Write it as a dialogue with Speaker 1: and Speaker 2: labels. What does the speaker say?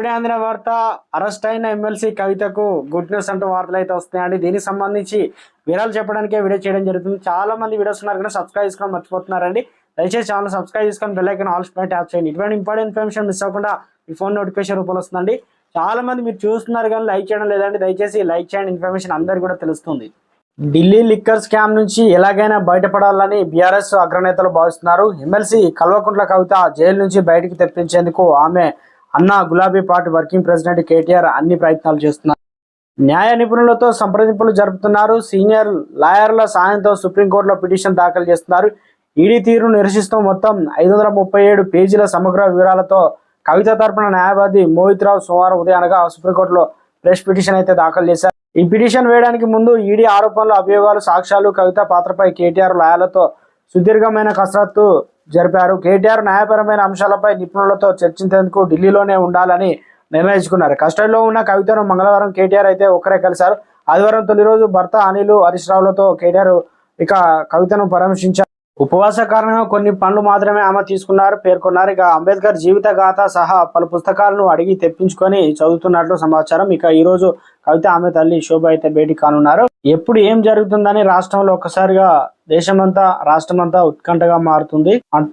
Speaker 1: ఇప్పుడే అందిన వార్త అరెస్ట్ అయిన ఎమ్మెల్సీ కవితకు గుడ్ న్యూస్ అంటూ వార్తలు అయితే వస్తున్నాయండి. దీనికి సంబంధించి వివరాలు చెప్పడానికే వీడియో చేయడం జరుగుతుంది. చాలా మంది వీడియోస్ ఉన్నారు కానీ సబ్స్క్రైబ్ చేసుకోవడం మర్చిపోతున్నారండి. దయచేసి ఛానల్ సబ్స్క్రైబ్ చేసుకొని బెల్లైకన్ ఆల్స్ ఆల్ పై ట్యాప్ చేయండి. ఇటువంటి ఇంపార్టెంట్ ఇన్ఫర్మేషన్ మిస్ అవ్వకుండా మీ ఫోన్ నోటిఫికేషన్ రూపంలో వస్తుందండి. చాలా మంది మీరు చూస్తున్నారు కానీ లైక్ చేయడం లేదండి. దయచేసి లైక్ చేయండి. ఇన్ఫర్మేషన్ అందరికీ కూడా తెలుస్తుంది. ఢిల్లీ లిక్కర్ స్కామ్ నుంచి ఎలాగైనా బయటపడాలని బీఆర్ఎస్ అగ్రనేతలు భావిస్తున్నారు. ఎమ్మెల్సీ కల్వకుంట్ల కవిత జైలు నుంచి బయటికి తెప్పించేందుకు ఆమె అన్నా గులాబీ పార్టీ వర్కింగ్ ప్రెసిడెంట్ కేటీఆర్ అన్ని ప్రయత్నాలు చేస్తున్నారు. న్యాయ నిపుణులతో సంప్రదింపులు జరుపుతున్నారు. సీనియర్ లాయర్ల సాయంతో సుప్రీంకోర్టులో పిటిషన్ దాఖలు చేస్తున్నారు. ఈడీ తీరును నిరసిస్తూ మొత్తం ఐదు వందల ముప్పై ఏడు పేజీల సమగ్ర వివరాలతో కవిత తరపున న్యాయవాది మోహిత్ రావు సోమవారం ఉదయానగా సుప్రీంకోర్టులో ప్రెస్ పిటిషన్ అయితే దాఖలు చేశారు. ఈ పిటిషన్ వేయడానికి ముందు ఈడీ ఆరోపణలు అభియోగాలు సాక్ష్యాలు కవిత పాత్రపై కేటీఆర్ లాయర్లతో సుదీర్ఘమైన కసరత్తు జరిపారు. కేటీఆర్ న్యాయపరమైన అంశాలపై నిపుణులతో చర్చించేందుకు ఢిల్లీలోనే ఉండాలని నిర్ణయించుకున్నారు. కస్టడీలో ఉన్న కవితను మంగళవారం కేటీఆర్ అయితే ఒక్కరే కలిశారు. ఆదివారం తొలి రోజు భర్త అనిలు హరీష్ రావులతో కేటీఆర్ ఇక కవితను పరామర్శించారు. ఉపవాస కారణంగా కొన్ని పనులు మాత్రమే ఆమె తీసుకున్నారు పేర్కొన్నారు. ఇక అంబేద్కర్ జీవిత గాథ సహా పలు పుస్తకాలను అడిగి తెప్పించుకొని చదువుతున్నట్లు సమాచారం. ఇక ఈ రోజు కవిత ఆమె తల్లి శోభ అయితే భేటీ కానున్నారు. ఎప్పుడు ఏం జరుగుతుందని రాష్ట్రంలో ఒక్కసారిగా దేశమంతా రాష్ట్రమంతా ఉత్కంఠగా మారుతుంది.